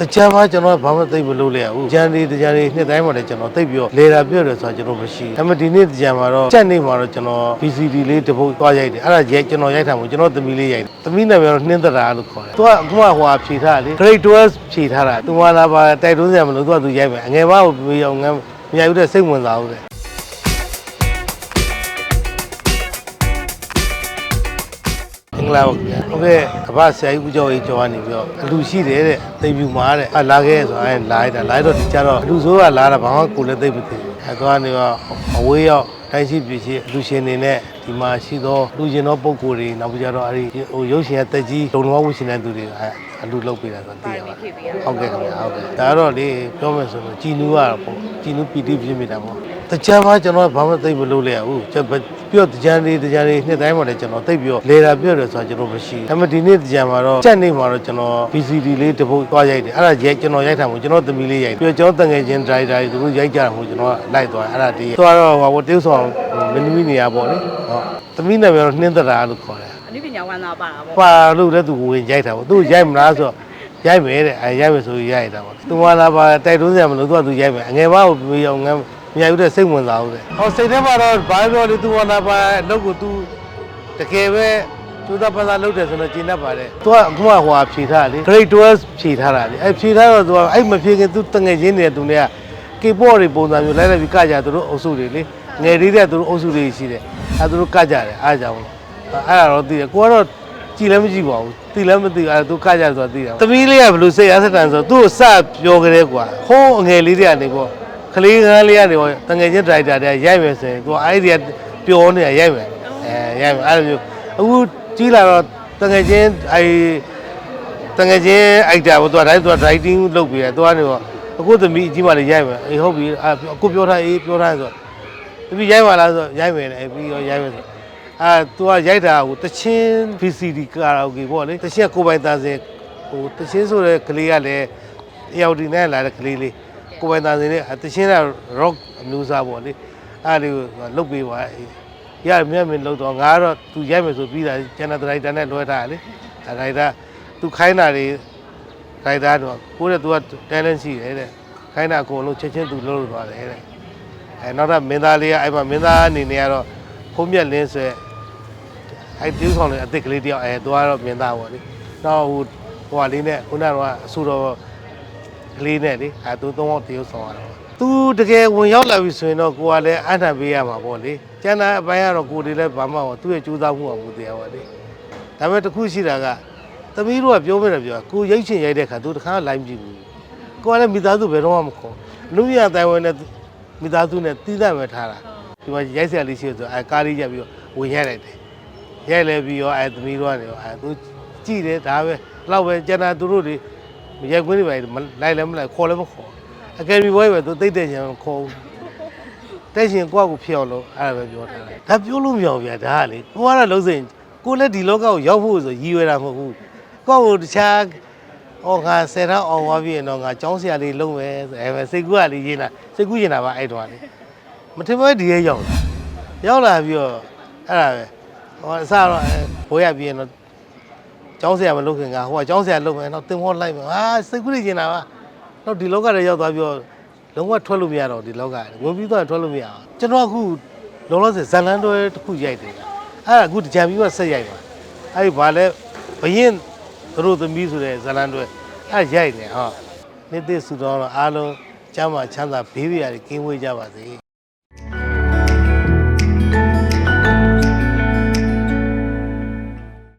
တကြံမှာကျွန်တော်ဘာမှသိပ်မလုပ်လဲရဘူးကြံဒီတကြံဒီနှစ်တိုင်းမှာလည်းကျွန်တော်သိပ်ပြီးတော့လေတာပြော့တယ်ဆိုတာကျွန်တော်မရှိဘူးဒါပေမဲ့ဒီနေ့တကြံမှာတော့ကြက်နေမှာတော့ကျွန်တော် PCD လေးတစ်ပုတ်သွားရိုက်တယ်အဲ့ဒါရိုက်ကျွန်တော်ရိုက်ထားမှာကျွန်တော်သမီးလေးရိုက်တယ်သမီးနာမည်တော့နှင်းသက်တာလို့ခေါ်တယ်သူကအခုမှဟိုဟာဖြေထားတယ် grade 12ဖြေထားတာသူကလာပါတိုက်တွန်းစရာမလိုသူကသူရိုက်မယ်အငယ်မကိုပြေအောင်ငမ်းမရိုက်ဘူးတဲ့စိတ်ဝင်စားဘူးတဲ့ င်္ဂလာပါခင်ဗျာဟုတ်ကဲ့ကမ္ဘာဆရာကြီးဦးကျော်ကြီးကျော်ကနေပြီးတော့အလူရှိတယ်တဲ့သိပ်ပြူမာတဲ့အဲလာခဲ့ဆိုအဲလာလိုက်တာလာလိုက်တော့ဒီကြတော့အလူဆိုးကလာတာဘာမှကိုယ်လည်းသိပ်မသိဘူးအဲသွားနေတော့အဝေးရောက်တိုင်းရှိပြည်ရှိအလူရှင်နေနဲ့ဒီမှာရှိသောလူရှင်သောပုံကိုယ်တွေနောက်ပြီးကြတော့အဲဒီဟိုရုပ်ရှင်ရဲ့တက်ကြီးလုံတော်ဝရှင်တဲ့သူတွေအဲအလူလုပ်ပေးတာဆိုသိရပါတယ်ဟုတ်ကဲ့ခင်ဗျာဟုတ်ကဲ့ဒါတော့လေပြောမယ်ဆိုတော့ကြည်နူးရတော့ပေါ့ကြည်နူးပီတိဖြစ်မိတာပေါ့တကြံမှာကျွန်တော်ဘာမှသိပ်မလုပ်လဲရဘူးကျွန်တော် ပြောတကြံလေးတကြံလေးနှစ်တိုင်းမှာလည်းကျွန်တော်သိပ်ပြီးတော့လေတာပြော့တယ်ဆိုတာကျွန်တော်မရှိဘူးဒါပေမဲ့ဒီနေ့တကြံမှာတော့ကြက်နေမှာတော့ကျွန်တော် PCD လေးတစ်ပုတ်သွားရိုက်တယ်အဲ့ဒါရိုက်ကျွန်တော်ရိုက်ထားမှာကျွန်တော်သမီးလေးရိုက်ပြီးတော့ကျွန်တော်တငယ်ချင်းဒရိုက်တာတွေသူတို့ရိုက်ကြတာမို့ကျွန်တော်ကလိုက်သွားအဲ့ဒါတည်းသွားတော့ဟိုတေးဆောင်မင်းသမီးနေရပေါ့လေဟုတ်သမီးနာမည်တော့နှင်းသက်တာလို့ခေါ်တယ်အနုပညာဝန်သားပါတာပေါ့ပါလို့လည်းသူဝင်ရိုက်တာပေါ့သူရိုက်မလားဆိုတော့ရိုက်မယ်တဲ့အဲရိုက်မယ်ဆိုပြီးရိုက်တာပေါ့သူကလာပါတိုက်တွန်းစရာမလိုသူကသူရိုက်မယ်အငယ်မကိုပြေအောင်ငမ်း မရိုက်ဘူးတဲ့စိတ်ဝင်စားဘူးတဲ့ဟောစိတ်ထဲမှာတော့ဘာပြောလဲသူကလာပါအလုပ်ကိုသူတကယ်ပဲကျူသားပါသားလုပ်တယ်ဆိုတော့ကျင်းတတ်ပါတယ်သူကအခုမှဟိုဟာဖြေထားတယ်လေ grade 12ဖြေထားတာလေအဲဖြေထားတော့သူကအဲ့မဖြေခင်သူတငယ်ချင်းနေတဲ့သူတွေကကေဘော့တွေပုံစံမျိုးလိုက်လိုက်ပြီးကကြသူတို့အုပ်စုတွေလေငယ်လေးတဲ့သူတို့အုပ်စုတွေရှိတယ်အဲသူတို့ကကြတယ်အားကြောင့်အဲ့ဒါတော့သိတယ်ကိုကတော့ကြည်လည်းမကြည့်ပါဘူးသိလည်းမသိအဲ့ဒါသူကကြဆိုတော့သိတာသမီးလေးကဘယ်လိုစိတ်အားဆက်တန်ဆိုတော့သူ့ကိုစပြောကြတဲ့ကွာဟိုးအငယ်လေးတွေကနေပေါ့ ကလေးကန်းလေးကနေပေါ့တငယ်ချင်းဒရိုက်တာတွေရိုက်မယ်ဆိုရင်ကိုအဲ့ဒီကပျော်နေတာရိုက်မယ်အဲရိုက်မယ်အဲ့လိုမျိုးအခုကြီးလာတော့တငယ်ချင်းအဲ့တငယ်ချင်းအိုက်တာပေါ့သူကတိုင်းသူက writing လုပ်ပြီးတယ်သူကနေပေါ့အခုသမီးအကြီးမလေးရိုက်မယ်အေးဟုတ်ပြီအခုပြောထားအေးပြောထားဆိုတော့တပီရိုက်ပါလားဆိုရိုက်မယ်လေပြီးတော့ရိုက်မယ်ဆိုအာ तू ကရိုက်တာကိုတချင်း VCD ကာရာအိုကေပေါ့လေတချင်းကကိုပိုင်သားစင်ဟိုတချင်းဆိုတဲ့ကလေးကလည်းအယောက်ဒီနဲ့လာတဲ့ကလေးလေး ကိုပိုင်တန်စင်နဲ့တရှင်းတဲ့ rock အမျိုးအစားပေါ့လေအဲ့ဒီကိုလုတ်ပေးပါရမြတ်မင်းလုတ်တော့ငါကတော့သူရိုက်မယ်ဆိုပြီးတာကျန်တဲ့ဒရိုက်တာနဲ့လွှဲထားလေဒရိုက်တာသူခိုင်းတာတွေဒရိုက်တာတော့ကိုယ့်ရဲ့သူက talent ရှိတယ်တဲ့ခိုင်းတာအကုန်လုံးချက်ချင်းသူလုပ်လို့သွားတယ်တဲ့အဲနောက်တော့မင်းသားလေးကအဲ့မှာမင်းသားအနေနဲ့ကတော့ဖုံးမြက်လင်းဆိုအဲ့ဒီဥဆောင်လေးအစ်စ်ကလေးတယောက်အဲသူကတော့မင်းသားပေါ့လေနောက်ဟိုဟိုလေးနဲ့ခုနကတော့အဆူတော် ကလေးနဲ့လေအဲသူသုံးအောင်တရုပ်ဆောင်ရတော့သူတကယ်ဝင်ရောက်လာပြီဆိုရင်တော့ကိုကလည်းအထံပေးရမှာပေါ့လေကျန်တဲ့အပိုင်းကတော့ကိုတွေလည်းဘာမှမဟုတ်သူ့ရဲ့ကြိုးစားမှုကမူတရားပါလေဒါပေမဲ့တစ်ခုရှိတာကသမီးတို့ကပြောမယ်ပြောကိုရိတ်ချင်ရိုက်တဲ့ခါသူတခါလိုက်မကြည့်ဘူးကိုကလည်းမိသားစုဘယ်တော့မှမခေါ်လူရတိုင်ဝမ်နဲ့မိသားစုနဲ့တီးသန့်ပဲထားတာဒီမှာရိုက်ဆရာလေးရှိတယ်ဆိုအဲကားလေးရက်ပြီးတော့ဝင်ရိုက်လိုက်တယ်ရိုက်လဲပြီးတော့အဲသမီးတို့ကနေတော့အဲသူကြည့်တယ်ဒါပဲလောက်ပဲကျန်တာသူတို့တွေ ရိုက်ခွင်းတွေပဲလိုက်လဲမလိုက်ခေါ်လဲမခေါ်အကယ်ဒမီဘွဲပဲသူတိတ်တဲ့ချင်ခေါ်ဘူးတဲ့ရှင်ကိုယ့်ကိုဖျော်လို့အဲ့ဒါပဲပြောထားတယ်ဒါပြောလို့မရဘူးဗျာဒါကလေကိုကတော့လုံးစိန်ကိုလည်းဒီလောကကိုရောက်ဖို့ဆိုရည်ရွယ်တာမဟုတ်ဘူးကိုယ့်ကိုတခြား။အော်ငါဆယ်တန်းအောင်သွားပြီရင်တော့ငါကျောင်းဆရာလေးလုပ်မယ်ဆိုအဲပဲစိတ်ကူးကလေးရေးလာစိတ်ကူးရင်တာပါအဲ့တော့လေ။မထင်ပဲဒီရဲ့ရောက်လာ။ရောက်လာပြီးတော့အဲ့ဒါပဲ။ဟောအစတော့အဲဘိုးရပြီးရင်တော့ ကျောင်းဆရာမလုပ်ခင်ကဟိုကကျောင်းဆရာလုပ်မယ်တော့တင်မောလိုက်မယ်။ဟာစိတ်ကူးလေးကျင်တာပါ။တော့ဒီလောကထဲရောက်သွားပြီးတော့လုံးဝထွက်လို့မရတော့ဒီလောက။ဝင်ပြီးတော့ထွက်လို့မရအောင်။ကျွန်တော်အခုလုံးလုံးစဇလန်တွဲတစ်ခုရိုက်တယ်။အဲ့ဒါအခုကြံပြီးတော့ဆက်ရိုက်ပါ။အဲ့ဒီဘာလဲဘရင်သူတို့သမီးဆိုတဲ့ဇလန်တွဲအဲ့ရိုက်နေဟောနေ့သိစုတော်တော့အားလုံးကျမ်းမာချမ်းသာဘေးပြားတွေကင်းဝေးကြပါစေ